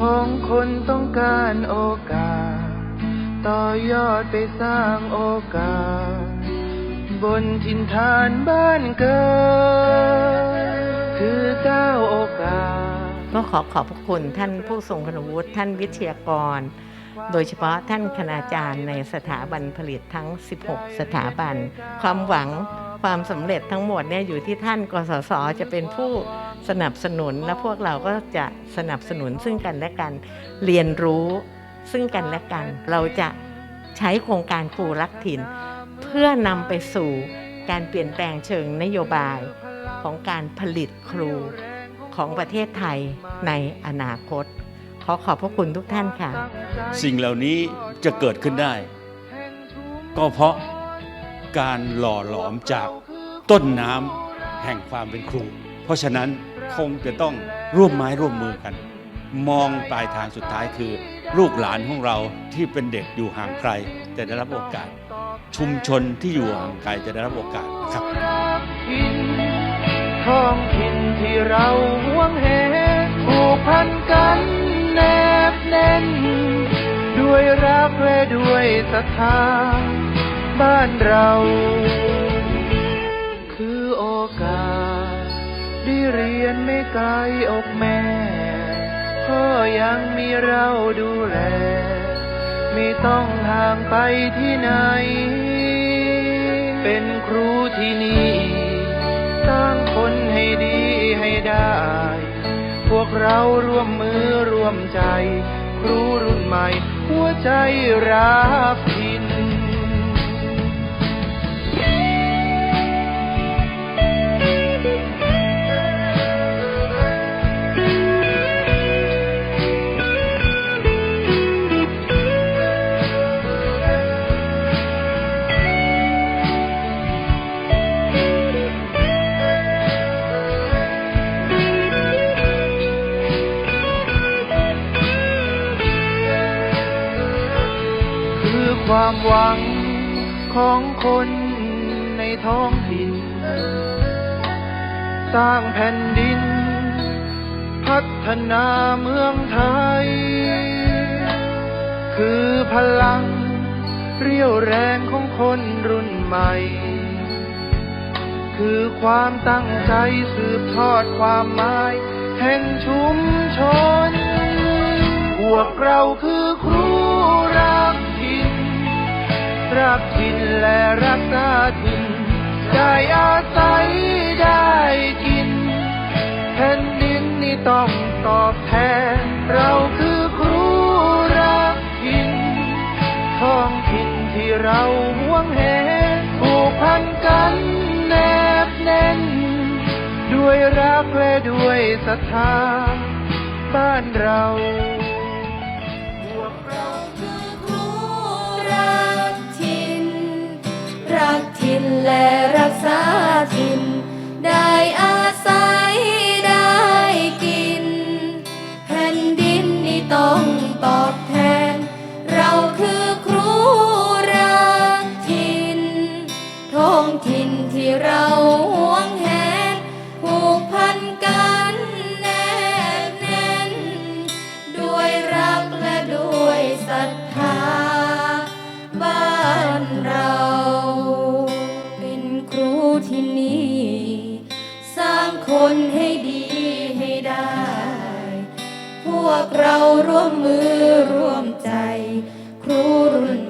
ของคนต้องการโอกาส ต่อยอดไปสร้างโอกาส บนถิ่นฐานบ้านเกิด คือก้าวโอกาส ก็ขอขอบพระคุณท่านผู้ทรงคุณวุฒิท่านวิทยากร โดยเฉพาะท่านคณาจารย์ในสถาบันผลิตทั้ง 16 สถาบัน ความหวัง ความสำเร็จทั้งหมดเนี่ยอยู่ที่ท่านกสศจะเป็นผู้สนับสนุน และพวกเราก็จะสนับสนุนซึ่งกันและกันเรียนรู้ซึ่งกันและกัน เราจะใช้โครงการครูรักถิ่น เพื่อนำไปสู่การเปลี่ยนแปลงเชิงนโยบายของการผลิตครูของประเทศไทยในอนาคต ขอขอบพระคุณทุกท่านค่ะ สิ่งเหล่านี้จะเกิดขึ้นได้ ก็เพราะ การหล่อหลอมจากต้นน้ำแห่งความเป็นครู เพราะฉะนั้นคงจะต้องร่วมไม้ร่วมมือกัน มองปลายทางสุดท้ายคือ ลูกหลานของเราที่เป็นเด็กอยู่ห่างไกลจะได้รับโอกาส ชุมชนที่อยู่ห่างไกลจะได้รับโอกาสนะครับท้องถิ่นที่เราห่วงแหนผูกพันกันแนบแน่น ด้วยรักและด้วยศรัทธา บ้านเรา คือโอกาสได้เรียนไม่ไกลอกแม่ พ่อยังมีเราดูแล ไม่ต้องห่างไปที่ไหน เป็นครูที่นี่สร้างคนให้ดีให้ได้ พวกเราร่วมมือร่วมใจ ครูรุ่นใหม่ หัวใจรักถิ่ ความหวังของคนในท้องถิ่น สร้างแผ่นดิน พัฒนาเมืองไทย คือพลังเรี่ยวแรงของคนรุ่นใหม่ คือความตั้งใจสืบทอดความหมาย แห่งชุมชน พวกเราคือครู ได้อาศัยได้กินแผ่นดินนี่ต้องตอบแทน เราคือครูรักถิ่นท้องถิ่นที่เราห่วงแหนผูกพันกันแนบแน่น ด้วยรักและด้วยศรัทธาบ้านเราเราคือครูรักถิ่นรักทินและ ศรัทธาบ้านเรา เป็นครูที่นี่ สร้างคนให้ดีให้ได้ พวกเราร่วมมือร่วมใจ ครูรุ่น